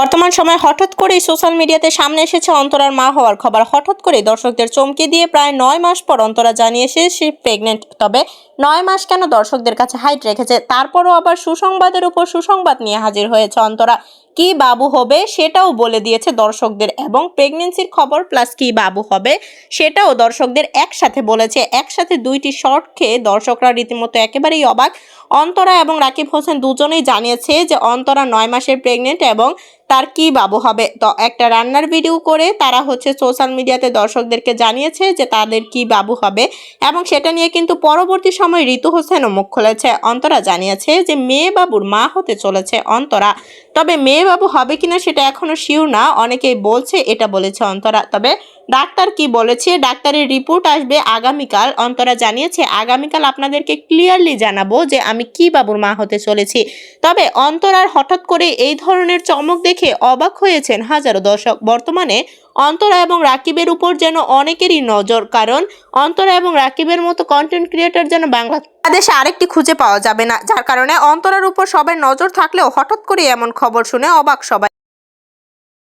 বর্তমান সময়ে হঠাৎ করে সোশ্যাল মিডিয়াতে সামনে এসেছে অন্তরার মা হওয়ার খবর। হঠাৎ করে দর্শকদের চমকে দিয়ে প্রায় নয় মাস পর অন্তরা জানিয়েছে সে প্রেগনেন্ট তবে নয় মাস কেন দর্শকদের কাছে হাইট রেখেছে? তারপরও আবার সুসংবাদের উপর সুসংবাদ নিয়ে হাজির হয়েছে অন্তরা। কি বাবু হবে সেটাও বলে দিয়েছে দর্শকদের এবং প্রেগনেন্সির খবর প্লাস কি বাবু হবে সেটাও দর্শকদের একসাথে বলেছে। একসাথে দুইটি শর্ট খেয়ে দর্শকরা রীতিমতো একেবারেই অবাক। অন্তরা এবং রাকিব হোসেন দুজনেই জানিয়েছে যে অন্তরা নয় মাসের প্রেগনেন্ট এবং তার কি বাবু হবে। তো একটা রান্নার ভিডিও করে তারা হচ্ছে সোশ্যাল মিডিয়াতে দর্শকদেরকে জানিয়েছে যে তাদের কি বাবু হবে এবং সেটা নিয়ে কিন্তু পরবর্তী সময় ঋতু হোসেনও মুখ খুলেছে। অন্তরা জানিয়েছে যে মেয়ে বাবুর মা হতে চলেছে অন্তরা। তবে মেয়ে বাবু হবে কিনা সেটা এখনও শিওর না। অনেকেই বলছে এটা বলেছে অন্তরা। তবে ডাক্তার কি বলেছে? ডাক্তারের রিপোর্ট আসবে আগামীকাল। অন্তরা জানিয়েছে, আগামীকাল আপনাদেরকে ক্লিয়ারলি জানাব যে আমি কি বাবুর মা হতে চলেছি। তবে অন্তরার হঠাৎ করে এই ধরনের চমক দেখে অবাক হয়েছেন হাজারো দর্শক। বর্তমানে অন্তরা এবং রাকিবের উপর যেন অনেকেরই নজর, কারণ অন্তরা এবং রাকিবের মতো কন্টেন্ট ক্রিয়েটর যেন বাংলা বাংলাদেশে আরেকটি খুঁজে পাওয়া যাবে না। যার কারণে অন্তরার উপর সবার নজর থাকলেও হঠাৎ করে এমন খবর শুনে অবাক সবাই।